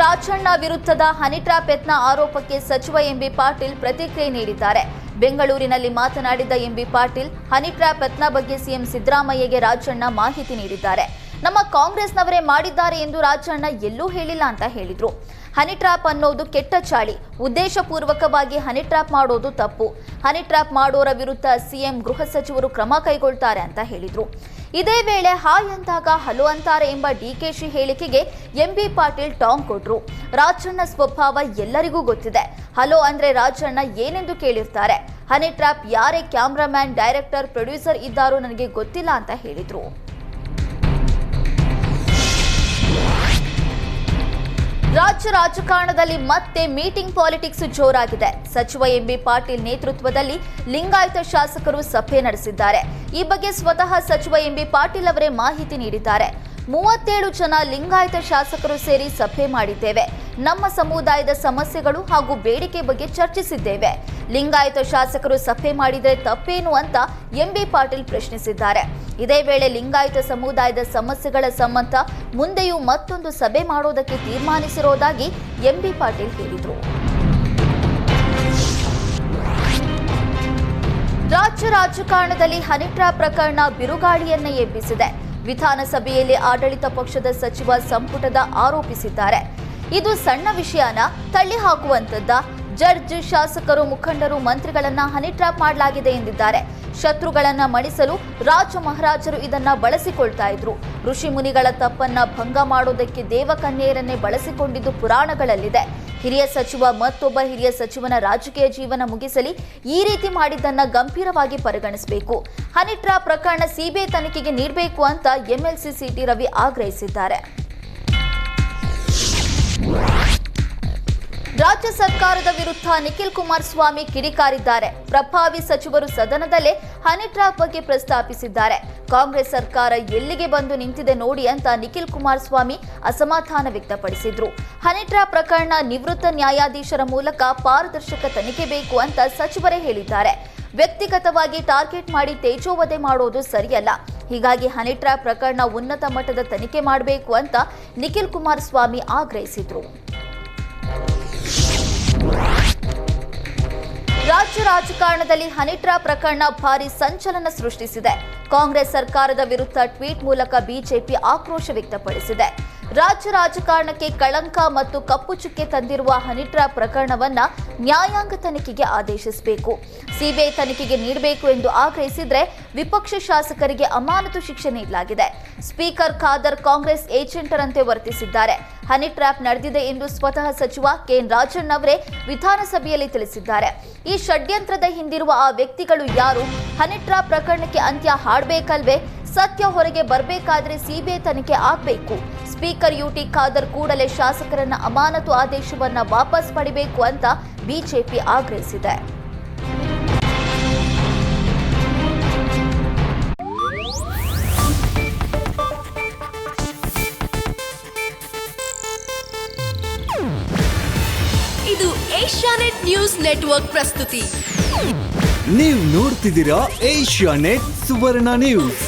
ರಾಜಣ್ಣ ವಿರುದ್ಧದ honey trap ಯತ್ನ ಆರೋಪಕ್ಕೆ ಸಚಿವ ಎಂಬಿ ಪಾಟೀಲ್ ಪ್ರತಿಕ್ರಿಯೆ ನೀಡಿದ್ದಾರೆ. ಬೆಂಗಳೂರಿನಲ್ಲಿ ಮಾತನಾಡಿದ ಎಂಬಿ ಪಾಟೀಲ್ ಹನಿ ಟ್ರ್ಯಾಪ್ ಯತ್ನ ಬಗ್ಗೆ ಸಿಎಂ ಸಿದ್ದರಾಮಯ್ಯಗೆ ರಾಜಣ್ಣ ಮಾಹಿತಿ ನೀಡಿದ್ದಾರೆ. ನಮ್ಮ ಕಾಂಗ್ರೆಸ್ನವರೇ ಮಾಡಿದ್ದಾರೆ ಎಂದು ರಾಜಣ್ಣ ಎಲ್ಲೂ ಹೇಳಿಲ್ಲ ಅಂತ ಹೇಳಿದ್ರು. ಹನಿ ಟ್ರ್ಯಾಪ್ ಅನ್ನೋದು ಕೆಟ್ಟ ಚಾಳಿ. ಉದ್ದೇಶಪೂರ್ವಕವಾಗಿ ಹನಿ ಟ್ರ್ಯಾಪ್ ಮಾಡೋದು ತಪ್ಪು. ಹನಿ ಟ್ರ್ಯಾಪ್ ಮಾಡೋರ ವಿರುದ್ಧ ಸಿಎಂ ಗೃಹ ಸಚಿವರು ಕ್ರಮ ಕೈಗೊಳ್ತಾರೆ ಅಂತ ಹೇಳಿದ್ರು. ಇದೇ ವೇಳೆ ಹಾಯ್ ಅಂದಾಗ ಹಲೋ ಅಂತಾರೆ ಎಂಬ ಡಿಕೆಶಿ ಹೇಳಿಕೆಗೆ ಎಂಬಿ ಪಾಟೀಲ್ ಟಾಂಗ್ ಕೊಟ್ರು. ರಾಜಣ್ಣ ಸ್ವಭಾವ ಎಲ್ಲರಿಗೂ ಗೊತ್ತಿದೆ. ಹಲೋ ಅಂದ್ರೆ ರಾಜಣ್ಣ ಏನೆಂದು ಕೇಳಿರ್ತಾರೆ. ಹನಿ ಟ್ರಾಪ್ ಯಾರೇ ಕ್ಯಾಮ್ರಾಮ್ಯಾನ್, ಡೈರೆಕ್ಟರ್, ಪ್ರೊಡ್ಯೂಸರ್ ಇದ್ದಾರೋ ನನಗೆ ಗೊತ್ತಿಲ್ಲ ಅಂತ ಹೇಳಿದ್ರು. ರಾಜ್ಯ ರಾಜಕಾರಣದಲ್ಲಿ ಮತ್ತೆ ಮೀಟಿಂಗ್ ಪಾಲಿಟಿಕ್ಸ್ ಜೋರಾಗಿದೆ. ಸಚಿವ ಎಂಬಿ ಪಾಟೀಲ್ ನೇತೃತ್ವದಲ್ಲಿ ಲಿಂಗಾಯತ ಶಾಸಕರು ಸಭೆ ನಡೆಸಿದ್ದಾರೆ. ಈ ಬಗ್ಗೆ ಸ್ವತಃ ಸಚಿವ ಎಂಬಿ ಪಾಟೀಲ್ ಅವರೇ ಮಾಹಿತಿ ನೀಡಿದ್ದಾರೆ. ಮೂವತ್ತೇಳು ಜನ ಲಿಂಗಾಯತ ಶಾಸಕರು ಸೇರಿ ಸಭೆ ಮಾಡಿದ್ದೇವೆ. ನಮ್ಮ ಸಮುದಾಯದ ಸಮಸ್ಯೆಗಳು ಹಾಗೂ ಬೇಡಿಕೆ ಬಗ್ಗೆ ಚರ್ಚಿಸಿದ್ದೇವೆ. ಲಿಂಗಾಯತ ಶಾಸಕರು ಸಭೆ ಮಾಡಿದರೆ ತಪ್ಪೇನು ಅಂತ ಎಂಬಿ ಪಾಟೀಲ್ ಪ್ರಶ್ನಿಸಿದ್ದಾರೆ. ಇದೇ ವೇಳೆ ಲಿಂಗಾಯತ ಸಮುದಾಯದ ಸಮಸ್ಯೆಗಳ ಸಂಬಂಧ ಮುಂದೆಯೂ ಮತ್ತೊಂದು ಸಭೆ ಮಾಡೋದಕ್ಕೆ ತೀರ್ಮಾನಿಸಿರೋದಾಗಿ ಎಂಬಿ ಪಾಟೀಲ್ ಹೇಳಿದರು. ರಾಜ್ಯ ರಾಜಕಾರಣದಲ್ಲಿ ಹನಿಟ್ರಾ ಪ್ರಕರಣ ಬಿರುಗಾಳಿಯನ್ನೇ ಎಬ್ಬಿಸಿದೆ. ವಿಧಾನಸಭೆಯಲ್ಲಿ ಆಡಳಿತ ಪಕ್ಷದ ಸಚಿವ ಸಂಪುಟದ ಆರೋಪಿಸಿದ್ದಾರೆ. ಇದು ಸಣ್ಣ ವಿಷಯನ ತಳ್ಳಿ ಹಾಕುವಂತದ್ದ ಜಡ್ಜ್, ಶಾಸಕರು, ಮುಖಂಡರು ಮಂತ್ರಿಗಳನ್ನ ಹನಿ ಟ್ರಾಪ್ ಮಾಡಲಾಗಿದೆ ಎಂದಿದ್ದಾರೆ. ಶತ್ರುಗಳನ್ನ ಮಣಿಸಲು ರಾಜ ಮಹಾರಾಜರು ಇದನ್ನ ಬಳಸಿಕೊಳ್ತಾ ಇದ್ರು. ಋಷಿ ಮುನಿಗಳ ತಪ್ಪನ್ನ ಭಂಗ ಮಾಡೋದಕ್ಕೆ ದೇವಕನ್ಯೆಯರನ್ನೇ ಬಳಸಿಕೊಂಡಿದ್ದು ಪುರಾಣಗಳಲ್ಲಿದೆ. ಹಿರಿಯ ಸಚಿವ, ಮತ್ತೊಬ್ಬ ಹಿರಿಯ ಸಚಿವನ ರಾಜಕೀಯ ಜೀವನ ಮುಗಿಸಲಿ ಈ ರೀತಿ ಮಾಡಿದ್ದನ್ನ ಗಂಭೀರವಾಗಿ ಪರಿಗಣಿಸಬೇಕು. ಹನಿ ಟ್ರ್ಯಾಪ್ ಪ್ರಕರಣ ಸಿಬಿಐ ತನಿಖೆಗೆ ನೀಡಬೇಕು ಅಂತ ಎಂಎಲ್ಸಿ ಸಿಟಿ ರವಿ ಆಗ್ರಹಿಸಿದ್ದಾರೆ. ರಾಜ್ಯ ಸರ್ಕಾರದ ವಿರುದ್ಧ ನಿಖಿಲ್ ಕುಮಾರಸ್ವಾಮಿ ಕಿಡಿಕಾರಿದ್ದಾರೆ. ಪ್ರಭಾವಿ ಸಚಿವರು ಸದನದಲ್ಲೇ ಹನಿ ಬಗ್ಗೆ ಪ್ರಸ್ತಾಪಿಸಿದ್ದಾರೆ. ಕಾಂಗ್ರೆಸ್ ಸರ್ಕಾರ ಎಲ್ಲಿಗೆ ಬಂದು ನಿಂತಿದೆ ನೋಡಿ ಅಂತ ನಿಖಿಲ್ ಕುಮಾರಸ್ವಾಮಿ ಅಸಮಾಧಾನ ವ್ಯಕ್ತಪಡಿಸಿದ್ರು. ಹನಿ ಟ್ರಾಪ್ ಪ್ರಕರಣ ನಿವೃತ್ತ ನ್ಯಾಯಾಧೀಶರ ಮೂಲಕ ಪಾರದರ್ಶಕ ತನಿಖೆ ಬೇಕು ಅಂತ ಸಚಿವರೇ ಹೇಳಿದ್ದಾರೆ. ವ್ಯಕ್ತಿಗತವಾಗಿ ಟಾರ್ಗೆಟ್ ಮಾಡಿ ತೇಜೋವಧೆ ಮಾಡೋದು ಸರಿಯಲ್ಲ. ಹೀಗಾಗಿ ಹನಿ ಪ್ರಕರಣ ಉನ್ನತ ಮಟ್ಟದ ತನಿಖೆ ಮಾಡಬೇಕು ಅಂತ ನಿಖಿಲ್ ಕುಮಾರಸ್ವಾಮಿ ಆಗ್ರಹಿಸಿದರು. ರಾಜ್ಯ ರಾಜಕಾರಣದಲ್ಲಿ ಹನಿಟ್ರಾ ಪ್ರಕರಣ ಭಾರಿ ಸಂಚಲನ ಸೃಷ್ಟಿಸಿದೆ. ಕಾಂಗ್ರೆಸ್ ಸರ್ಕಾರದ ವಿರುದ್ಧ ಟ್ವೀಟ್ ಮೂಲಕ ಬಿಜೆಪಿ ಆಕ್ರೋಶ ವ್ಯಕ್ತಪಡಿಸಿದೆ. ರಾಜ್ಯ ರಾಜಕಾರಣಕ್ಕೆ ಕಳಂಕ ಮತ್ತು ಕಪ್ಪು ಚುಕ್ಕೆ ತಂದಿರುವ ಹನಿಟ್ರಾ ಪ್ರಕರಣವನ್ನ ನ್ಯಾಯಾಂಗ ತನಿಖೆಗೆ ಆದೇಶಿಸಬೇಕು. ಸಿಬಿಐ ತನಿಖೆಗೆ ನೀಡಬೇಕು ಎಂದು ಆಗ್ರಹಿಸಿದ್ರೆ ವಿಪಕ್ಷ ಶಾಸಕರಿಗೆ ಅಮಾನತು ಶಿಕ್ಷೆ ನೀಡಲಾಗಿದೆ. ಸ್ಪೀಕರ್ ಖಾದರ್ ಕಾಂಗ್ರೆಸ್ ಏಜೆಂಟರಂತೆ ವರ್ತಿಸಿದ್ದಾರೆ. ಹನಿ ಟ್ರ್ಯಾಪ್ ನಡೆದಿದೆ ಎಂದು ಸ್ವತಃ ಸಚಿವ ಕೆಎನ್ ರಾಜಣ್ಣ ಅವರೇ ವಿಧಾನಸಭೆಯಲ್ಲಿ ತಿಳಿಸಿದ್ದಾರೆ. ಈ ಷಡ್ಯಂತ್ರದ ಹಿಂದಿರುವ ಆ ವ್ಯಕ್ತಿಗಳು ಯಾರು? ಹನಿ ಟ್ರ್ಯಾಪ್ ಪ್ರಕರಣಕ್ಕೆ ಅಂತ್ಯ ಹಾಡಬೇಕಲ್ವೇ? ಸತ್ಯ ಹೊರಗೆ ಬರಬೇಕಾದ್ರೆ ಸಿಬಿಐ ತನಿಖೆ ಆಗಬೇಕು. ಸ್ಪೀಕರ್ ಯುಟಿ ಖಾದರ್ ಕೂಡಲೇ ಶಾಸಕರನ್ನ ಅಮಾನತು ಆದೇಶವನ್ನ ವಾಪಸ್ ಪಡಿಬೇಕು ಅಂತ ಬಿಜೆಪಿ ಆಗ್ರಹಿಸಿದೆ. ಇದು ಏಷ್ಯಾನೆಟ್ ನ್ಯೂಸ್ ನೆಟ್ವರ್ಕ್ ಪ್ರಸ್ತುತಿ. ನೀವು ನೋಡ್ತಿದ್ದೀರಾ ಏಷ್ಯಾ ನೆಟ್ ಸುವರ್ಣ ನ್ಯೂಸ್.